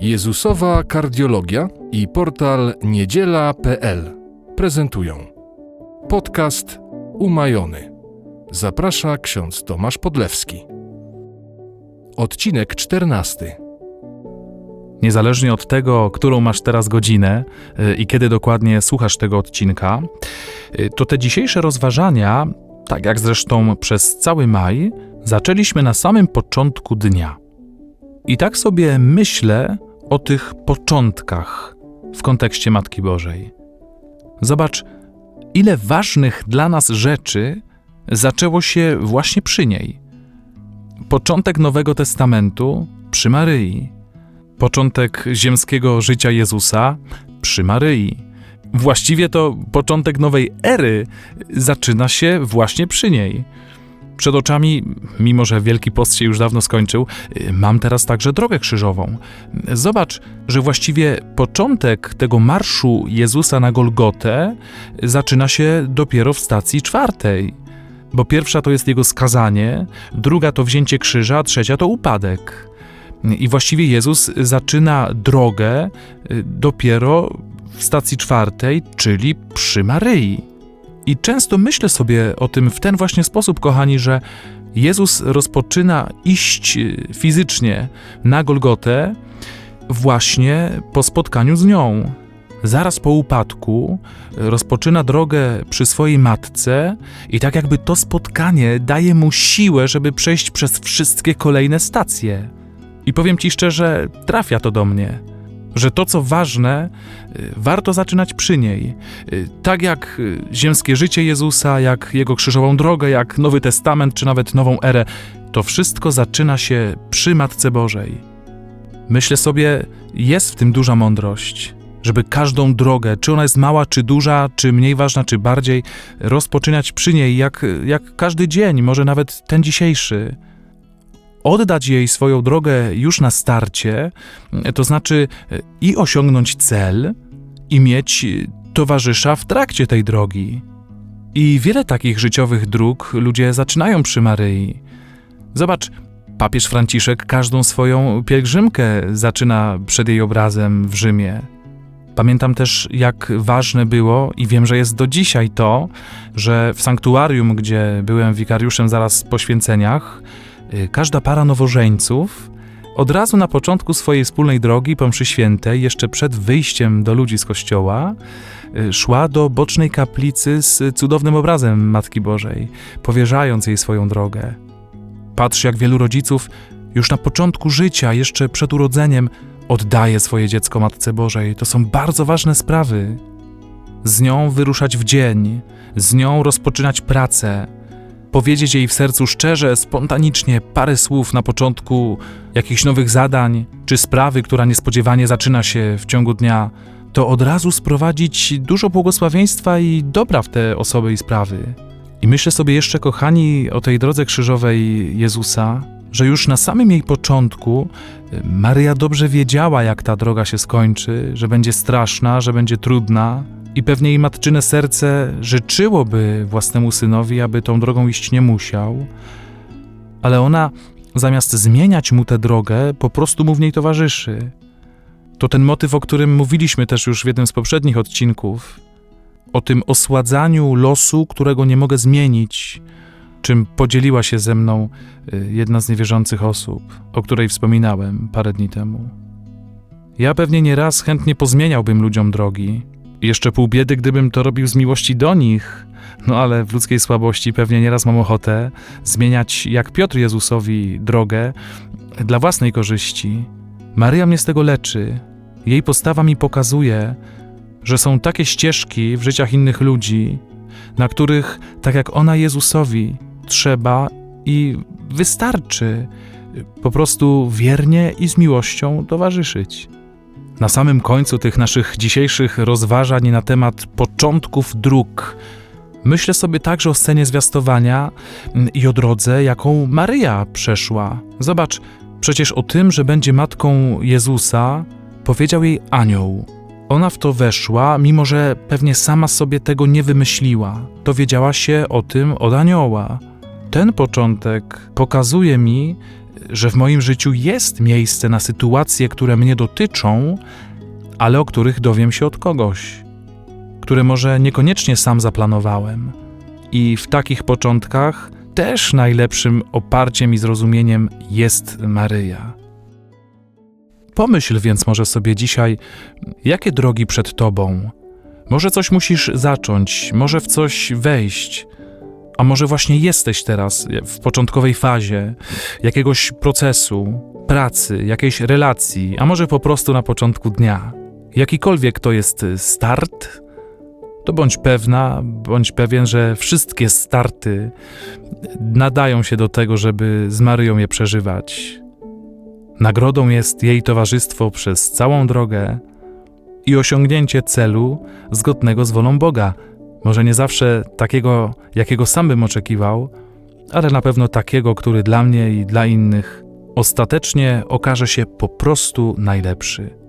Jezusowa Kardiologia i portal niedziela.pl prezentują podcast Umajony. Zaprasza ksiądz Tomasz Podlewski. Odcinek 14. Niezależnie od tego, którą masz teraz godzinę y, i kiedy dokładnie słuchasz tego odcinka, y, to te dzisiejsze rozważania, tak jak zresztą przez cały maj, zaczęliśmy na samym początku dnia. I tak sobie myślę o tych początkach w kontekście Matki Bożej. Zobacz, ile ważnych dla nas rzeczy zaczęło się właśnie przy niej. Początek Nowego Testamentu przy Maryi. Początek ziemskiego życia Jezusa przy Maryi. Właściwie to początek nowej ery zaczyna się właśnie przy niej. Przed oczami, mimo że Wielki Post się już dawno skończył, mam teraz także drogę krzyżową. Zobacz, że właściwie początek tego marszu Jezusa na Golgotę zaczyna się dopiero w stacji czwartej. Bo pierwsza to jest jego skazanie, druga to wzięcie krzyża, a trzecia to upadek. I właściwie Jezus zaczyna drogę dopiero w stacji czwartej, czyli przy Maryi. I często myślę sobie o tym w ten właśnie sposób, kochani, że Jezus rozpoczyna iść fizycznie na Golgotę właśnie po spotkaniu z nią. Zaraz po upadku rozpoczyna drogę przy swojej matce, i tak jakby to spotkanie daje mu siłę, żeby przejść przez wszystkie kolejne stacje. I powiem ci szczerze, trafia to do mnie że to, co ważne, y, warto zaczynać przy niej. Y, tak jak y, ziemskie życie Jezusa, jak jego krzyżową drogę, jak Nowy Testament, czy nawet nową erę, to wszystko zaczyna się przy Matce Bożej. Myślę sobie, jest w tym duża mądrość, żeby każdą drogę, czy ona jest mała, czy duża, czy mniej ważna, czy bardziej, rozpoczynać przy niej, jak, jak każdy dzień, może nawet ten dzisiejszy oddać jej swoją drogę już na starcie, to znaczy i osiągnąć cel, i mieć towarzysza w trakcie tej drogi. I wiele takich życiowych dróg ludzie zaczynają przy Maryi. Zobacz, papież Franciszek każdą swoją pielgrzymkę zaczyna przed jej obrazem w Rzymie. Pamiętam też, jak ważne było i wiem, że jest do dzisiaj to, że w sanktuarium, gdzie byłem wikariuszem zaraz po święceniach, każda para nowożeńców od razu na początku swojej wspólnej drogi po mszy świętej, jeszcze przed wyjściem do ludzi z kościoła, y, szła do bocznej kaplicy z cudownym obrazem Matki Bożej, powierzając jej swoją drogę. Patrz, jak wielu rodziców już na początku życia, jeszcze przed urodzeniem, oddaje swoje dziecko Matce Bożej. To są bardzo ważne sprawy. Z nią wyruszać w dzień, z nią rozpoczynać pracę, powiedzieć jej w sercu szczerze, spontanicznie parę słów na początku jakichś nowych zadań czy sprawy, która niespodziewanie zaczyna się w ciągu dnia, to od razu sprowadzić dużo błogosławieństwa i dobra w te osoby i sprawy. I myślę sobie jeszcze, kochani, o tej drodze krzyżowej Jezusa, że już na samym jej początku y, Maryja dobrze wiedziała, jak ta droga się skończy, że będzie straszna, że będzie trudna, i pewnie jej matczyne serce życzyłoby własnemu synowi, aby tą drogą iść nie musiał, ale ona zamiast zmieniać mu tę drogę, po prostu mu w niej towarzyszy. To ten motyw, o którym mówiliśmy też już w jednym z poprzednich odcinków, o tym osładzaniu losu, którego nie mogę zmienić, czym podzieliła się ze mną y, jedna z niewierzących osób, o której wspominałem parę dni temu. Ja pewnie nieraz chętnie pozmieniałbym ludziom drogi, jeszcze pół biedy, gdybym to robił z miłości do nich. No ale w ludzkiej słabości pewnie nieraz mam ochotę zmieniać, jak Piotr Jezusowi, drogę dla własnej korzyści. Maryja mnie z tego leczy. Jej postawa mi pokazuje, że są takie ścieżki w życiach innych ludzi, na których, tak jak ona Jezusowi, trzeba i wystarczy po prostu wiernie i z miłością towarzyszyć. Na samym końcu tych naszych dzisiejszych rozważań na temat początków dróg, myślę sobie także o scenie zwiastowania mm, i o drodze, jaką Maryja przeszła. Zobacz, przecież o tym, że będzie matką Jezusa, powiedział jej anioł. Ona w to weszła, mimo że pewnie sama sobie tego nie wymyśliła. Dowiedziała się o tym od anioła. Ten początek pokazuje mi, że w moim życiu jest miejsce na sytuacje, które mnie dotyczą, ale o których dowiem się od kogoś, które może niekoniecznie sam zaplanowałem. I w takich początkach też najlepszym oparciem i zrozumieniem jest Maryja. Pomyśl więc może sobie dzisiaj, jakie drogi przed tobą. Może coś musisz zacząć, może w coś wejść, a może właśnie jesteś teraz w początkowej fazie jakiegoś procesu, pracy, jakiejś relacji, a może po prostu na początku dnia. Jakikolwiek to jest start, to bądź pewna, bądź pewien, że wszystkie starty nadają się do tego, żeby z Maryją je przeżywać. Nagrodą jest jej towarzystwo przez całą drogę i osiągnięcie celu zgodnego z wolą Boga. Może nie zawsze takiego, jakiego sam bym oczekiwał, ale na pewno takiego, który dla mnie i dla innych ostatecznie okaże się po prostu najlepszy.